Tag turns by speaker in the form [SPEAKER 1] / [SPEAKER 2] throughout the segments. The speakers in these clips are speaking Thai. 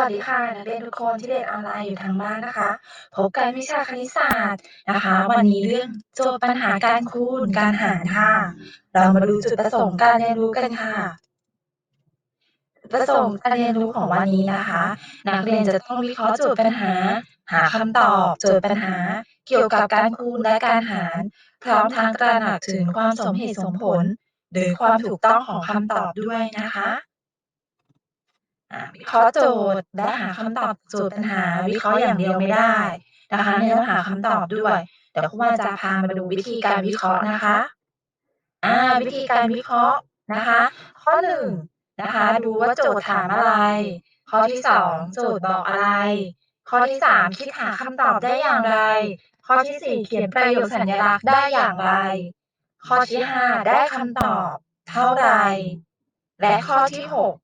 [SPEAKER 1] วัสดีค่ะนักเรียนทุกคนที่เรียนออนไลน์อยู่ทางบ้านนะคะ พบกันวิชาคณิตศาสตร์นะคะ วันนี้เรื่องโจทย์ปัญหาการคูณการหารค่ะ เรามาดูจุดประสงค์การเรียนรู้กันค่ะจุดประสงค์การเรียนรู้ของวันนี้นะคะ นักเรียนจะต้องวิเคราะห์โจทย์ปัญหา หาคำตอบโจทย์ปัญหา เกี่ยวกับการคูณและการหาร พร้อมทั้งตระหนักถึงความสมเหตุสมผล หรือความถูกต้องของคำตอบด้วยนะคะ วิเคราะห์โจทย์และหาคำตอบโจทย์ปัญหา วิเคราะห์อย่างเดียวไม่ได้นะคะในต้องหาคำตอบด้วยเดี๋ยวครูว่าจะพามาดูวิธีการวิเคราะห์นะคะอ่าวิธีการวิเคราะห์นะคะ ข้อหนึ่งนะคะ ดูว่าโจทย์ถามอะไร ข้อที่สองโจทย์บอกอะไร ข้อที่สามคิดหาคำตอบได้อย่างไร ข้อที่สี่เขียนประโยคสัญลักษณ์ได้อย่างไร ข้อที่ห้าได้คำตอบเท่าไร และข้อที่หก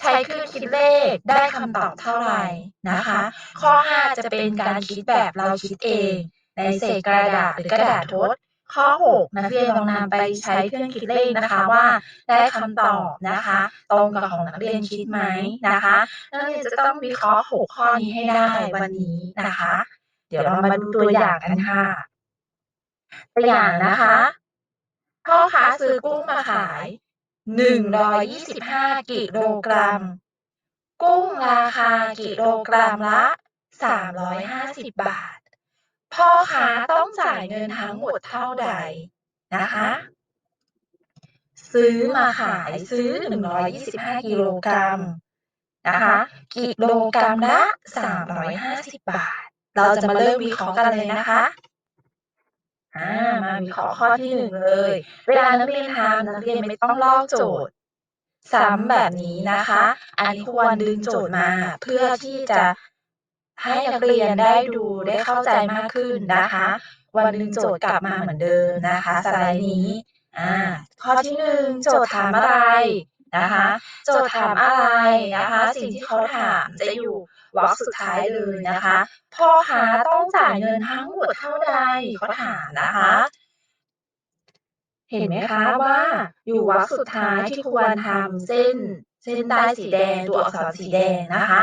[SPEAKER 1] ใช้เครื่องคิดเลขได้คำตอบเท่าไหร่นะคะ ข้อ 5 จะเป็นการคิดแบบเราคิดเอง ในเศษกระดาษหรือกระดาษทด ข้อ 6 นักเรียนลองนำไปใช้เครื่องคิดเลขนะคะว่า ได้คำตอบนะคะ ตรงกับของนักเรียนคิดไหมนะคะนักเรียนจะต้องวิเคราะห์ 6 ข้อนี้ให้ได้วันนี้นะคะ เดี๋ยวเรามาดูตัวอย่างกันค่ะตัวอย่างนะคะพ่อค้าซื้อกุ้งมาขาย หนึ่งร้อยยี่สิบห้ากิโลกรัม กุ้งราคากิโลกรัมละสามร้อยห้าสิบบาท พ่อค้าต้องจ่ายเงินทั้งหมดเท่าใดนะคะ ซื้อมาขายซื้อหนึ่งร้อยยี่สิบห้ากิโลกรัมนะคะกิโลกรัมละสามร้อยห้าสิบบาท เราจะมาเริ่มวิเคราะห์กันเลยนะคะ อ่ามาวิเคราะห์ข้อที่หนึ่งเลย เวลานักเรียนทำนักเรียนไม่ต้องลอกโจทย์ซ้ำแบบนี้นะคะ อันนี้ควรดึงโจทย์มาเพื่อที่จะให้นักเรียนได้ดูได้เข้าใจมากขึ้นนะคะ วันดึงโจทย์กลับมาเหมือนเดิมนะคะสไลด์นี้อ่าข้อที่หนึ่งโจทย์ถามอะไร นะคะโจทย์ถามอะไรนะคะ สิ่งที่เขาถามจะอยู่วรรคสุดท้ายเลยนะคะพ่อค้าต้องจ่ายเงินทั้งหมดเท่าใดเขาถามนะคะ เห็นไหมคะว่าอยู่วรรคสุดท้ายที่ควรทำเส้น เส้นได้สีแดงตัวอักษรสีแดงนะคะ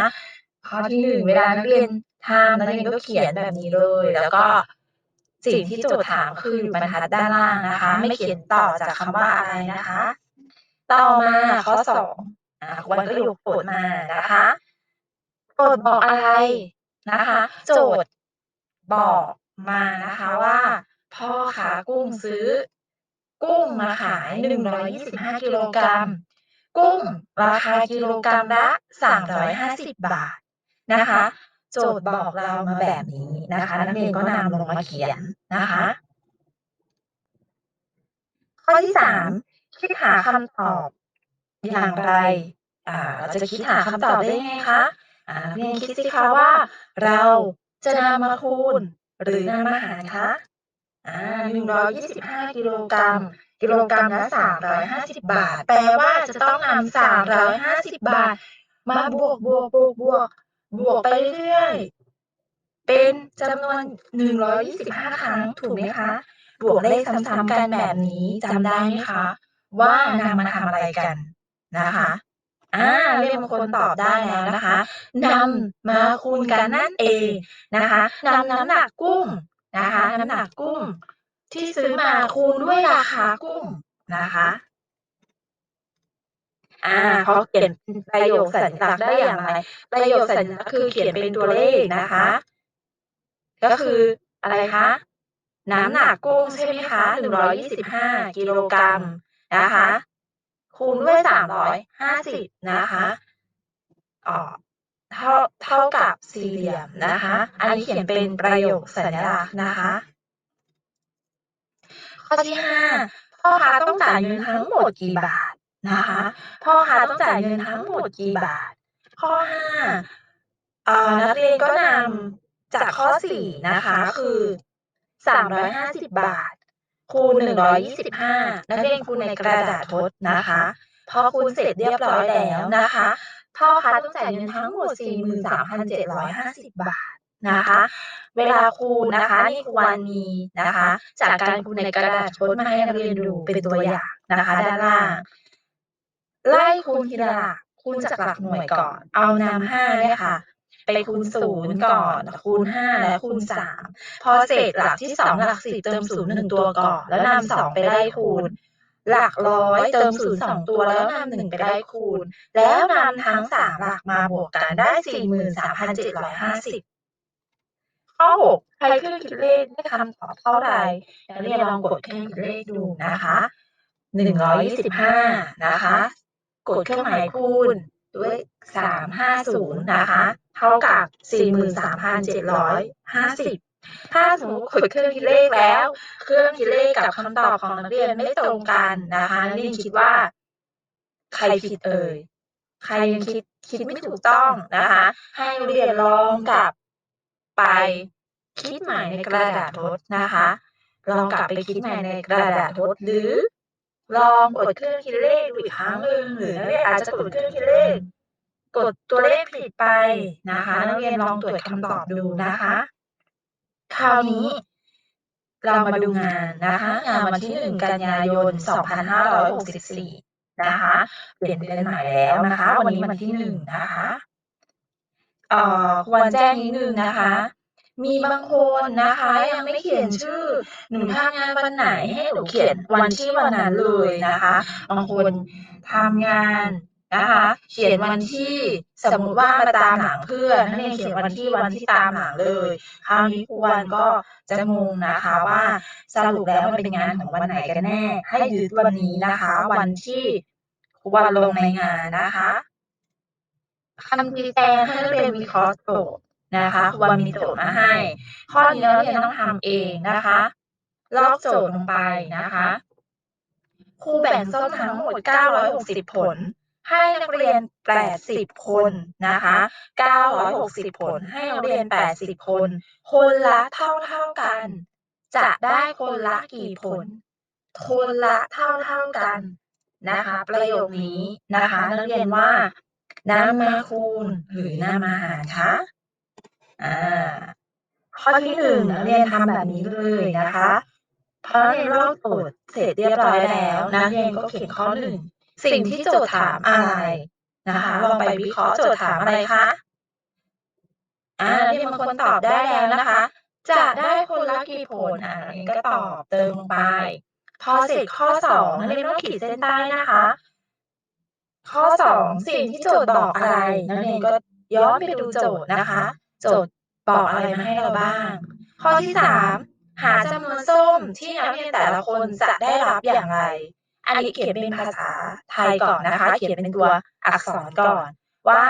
[SPEAKER 1] ข้อที่หนึ่งเวลานักเรียนทำนักเรียนก็เขียนแบบนี้เลย แล้วก็สิ่งที่โจทย์ถามคืออยู่บรรทัดด้านล่างนะคะ ไม่เขียนต่อจากคำว่าอะไรนะคะ ต่อมาข้อสองวันก็ยกโจทย์มานะคะโจทย์บอกอะไรนะคะ โจทย์บอกมานะคะว่า พ่อค้ากุ้งซื้อ กุ้งมาขายหนึ่งร้อยยี่สิบห้ากิโลกรัม กุ้งราคากิโลกรัมละสามร้อยห้าสิบบาทนะคะ โจทย์บอกเรามาแบบนี้นะคะนักเรียนก็นำลงมาเขียนนะคะ ข้อที่สาม คิดหาคำตอบอย่างไร อ่า เราจะคิดหาคำตอบได้ไงคะ อ่านักเรียนคิดสิคะว่า เราจะนำมาคูณ หรือนำมาหารคะ อ่าหนึ่งร้อยยี่สิบห้ากิโลกรัม กิโลกรัมละสามร้อยห้าสิบบาท แปลว่าจะต้องนำสามร้อยห้าสิบบาท มาบวกบวกบวกบวกบวกไปเรื่อยเป็นจำนวนหนึ่งร้อยยี่สิบห้าครั้งถูกไหมคะ บวกเลขซ้ำๆกันแบบนี้จำได้ไหมคะ ว่านำมาทำอะไรกันนะคะอ่าเรียกบางคนตอบได้แล้วนะคะนำมาคูณกันนั่นเองนะคะนำน้ำหนักกุ้งนะคะน้ำหนักกุ้ง ที่ซื้อมาคูณด้วยราคากุ้งนะคะอ่าพอเขียนประโยคสัญลักษณ์ได้อย่างไรประโยคสัญลักษณ์คือเขียนเป็นตัวเลขนะคะ ก็คืออะไรคะน้ำหนักกุ้งใช่ไหมคะหนึ่งร้อยยี่สิบห้ากิโลกรัม นะคะ คูณด้วยสามร้อยห้าสิบนะคะอ๋อเท่าเท่ากับสี่เหลี่ยมนะคะ อันนี้เขียนเป็นประโยคสัญลักษณ์นะคะ ข้อที่ห้าพ่อค้าต้องจ่ายเงินทั้งหมดกี่บาทนะคะ พ่อค้าต้องจ่ายเงินทั้งหมดกี่บาท ข้อห้านักเรียนก็นำจากข้อสี่นะคะ คือสามร้อยห้าสิบบาท คูณหนึ่งร้อยยี่สิบห้านักเรียนคูณในกระดาษทดนะคะ พอคูณเสร็จเรียบร้อยแล้วนะคะพ่อค้าต้องจ่ายเงินทั้งหมดสี่หมื่นสามพันเจ็ดร้อยห้าสิบบาทนะคะ เวลาคูณนะคะนี่ควรมีนะคะ จากการคูณในกระดาษทดมาให้นักเรียนดูเป็นตัวอย่างนะคะ ด้านล่าง ไล่คูณทีละหลักคูณจากหลักหน่วยก่อน เอานำห้าเนี่ยค่ะ ไปคูณศูนย์ก่อน คูณห้าแล้วคูณสามพอเศษหลักที่สองหลักสิบเติมศูนย์หนึ่งตัวก่อน แล้วนำสองไปไล่คูณ หลักร้อยเติมศูนย์สองตัวแล้วนำหนึ่งไปไล่คูณ แล้วนำทั้งสามหลักมาบวกกันได้สี่หมื่นสามพันเจ็ดร้อยห้าสิบข้อหกใช้เครื่องคิดเลขได้คำตอบเท่าไหร่นักเรียนลองกดเครื่องคิดเลขดูนะคะหนึ่งร้อยยี่สิบห้านะคะ กดเครื่องหมายคูณด้วยสามห้าศูนย์นะคะ เท่ากับสี่หมื่นสามพันเจ็ดร้อยห้าสิบถ้าสมมติกดเครื่องคิดเลขแล้ว เครื่องคิดเลขกับคำตอบของนักเรียนไม่ตรงกันนะคะนักเรียนคิดว่า ใครผิดเอ่ย ใครยังคิดคิดไม่ถูกต้องนะคะ ให้นักเรียนลองกลับไปคิดใหม่ในกระดาษทดนะคะ ลองกลับไปคิดใหม่ในกระดาษทดหรือลองกดเครื่องคิดเลขดูอีกครั้งหนึ่งหรือนักเรียนอาจจะกดเครื่องคิดเลข กดตัวเลขผิดไปนะคะ นักเรียนลองตรวจคำตอบดูนะคะ คราวนี้เรามาดูงานนะคะงานวันที่หนึ่งกันยายน 2564 นะคะ เปลี่ยนเดือนใหม่แล้วนะคะ วันนี้วันที่หนึ่งนะคะเอ่อควรแจ้งนิดนึงนะคะ มีบางคนนะคะยังไม่เขียนชื่อหนูทำงานวันไหนให้หนูเขียนวันที่วันนั้นเลยนะคะ บางคนทำงาน นะคะ เขียนวันที่สมมติว่ามาตามหลังเพื่อนนักเรียนเขียนวันที่วันที่ตามหลังเลยคราวนี้ครูวันก็จะงงนะคะว่าสรุปแล้วมันเป็นงานของวันไหนกันแน่ ให้ยึดวันนี้นะคะ วันที่ครูวันลงในงานนะคะคำชี้แจงให้นักเรียนวิเคราะห์โจทย์นะคะครูวันมีโจทย์มาให้ ข้อนี้นักเรียนต้องทำเองนะคะลอกโจทย์ลงไปนะคะครูแบ่งส้มทั้งหมด 960 ผล ให้นักเรียน 80 คนนะคะ 960ผลให้นักเรียน 80 คน คนละเท่าเท่ากัน จะได้คนละกี่ผล คนละเท่าเท่ากันนะคะ ประโยคนี้นะคะ นักเรียนว่านำมาคูณหรือนำมาหารคะอ่าข้อที่หนึ่งนักเรียนทำแบบนี้เลยนะคะพอนักเรียนลอกโจทย์เสร็จเรียบร้อยแล้วนักเรียนก็เขียนข้อหนึ่ง สิ่งที่โจทย์ถามอะไรนะคะลองไปวิเคราะห์โจทย์ถามอะไรคะอ่านักเรียนบางคนตอบได้แล้วนะคะ จะได้คนละกี่ผลอ่านักเรียนก็ตอบเติมลงไป พอเสร็จข้อสองนักเรียนต้องขีดเส้นใต้นะคะ ข้อสองสิ่งที่โจทย์บอกอะไรนักเรียนก็ย้อนไปดูโจทย์นะคะ โจทย์บอกอะไรมาให้เราบ้าง ข้อที่สามหาจำนวนส้มที่นักเรียนแต่ละคนจะได้รับอย่างไร อันนี้เขียนเป็นภาษาไทยก่อนนะคะ เขียนเป็นตัวอักษรก่อน ว่า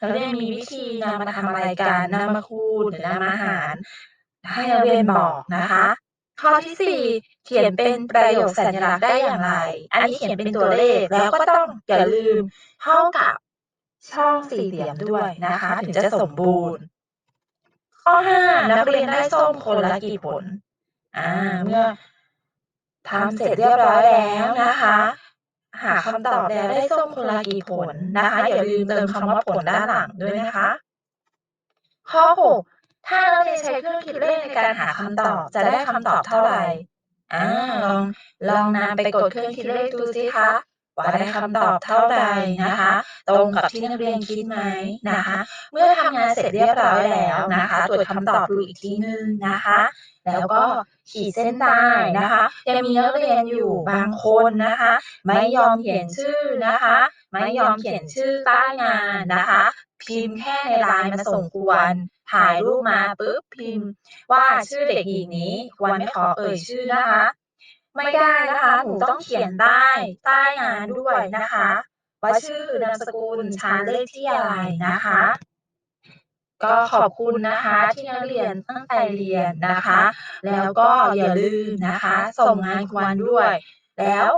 [SPEAKER 1] นักเรียนมีวิธีนำมาทำอะไรกันนำมาคูณหรือนำมาหาร ให้นักเรียนบอกนะคะ ข้อที่สี่เขียนเป็นประโยคสัญลักษณ์ได้อย่างไร อันนี้เขียนเป็นตัวเลขแล้วก็ต้องอย่าลืมเท่ากับช่องสี่เหลี่ยมด้วยนะคะ ถึงจะสมบูรณ์ ข้อห้านักเรียนได้ส้มคนละกี่ผล อ่า เมื่อ ทำเสร็จเรียบร้อยแล้วนะคะ หาคำตอบแล้วได้ส้มคนละกี่ผลนะคะ อย่าลืมเติมคำว่าผลด้านหลังด้วยนะคะ ข้อหกถ้านักเรียนใช้เครื่องคิดเลขในการหาคำตอบจะได้คำตอบเท่าไหร่อ่าลองลองนำไปกดเครื่องคิดเลขดูสิคะ ว่าได้คำตอบเท่าใดนะคะ ตรงกับที่นักเรียนคิดไหมนะคะ เมื่อทำงานเสร็จเรียบร้อยแล้วนะคะตรวจคำตอบดูอีกทีนึงนะคะ แล้วก็ขีดเส้นใต้นะคะยังมีนักเรียนอยู่บางคนนะคะ ไม่ยอมเขียนชื่อนะคะ ไม่ยอมเขียนชื่อใต้งานนะคะ พิมพ์แค่ในไลน์มาส่งควนถ่ายรูปมาปุ๊บพิมพ์ ว่าชื่อเด็กหญิงนี้ควรไม่ขอเอ่ยชื่อนะคะ ไม่ได้นะคะหนูต้องเขียนใต้ใต้งานด้วยนะคะว่าชื่อนามสกุลชั้นเลขที่อะไรนะคะ ก็ขอบคุณนะคะ ที่นักเรียนตั้งใจเรียนนะคะ แล้วก็อย่าลืมนะคะ ส่งงานควันด้วย แล้ว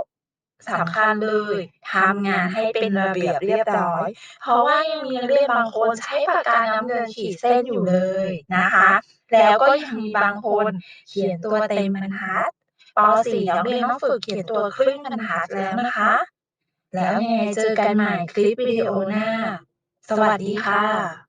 [SPEAKER 1] สำคัญเลยทำงานให้เป็นระเบียบเรียบร้อย เพราะว่ายังมีนักเรียนบางคนใช้ปากกาน้ำเงินขีดเส้นอยู่เลยนะคะ แล้วก็ยังมีบางคนเขียนตัวเต็มบรรทัด ป .4 นักเรียนต้องฝึกเขียนตัวครึ่งบรรทัดแล้วนะคะ แล้วยังไงเจอกันใหม่คลิปวิดีโอหน้า สวัสดีค่ะ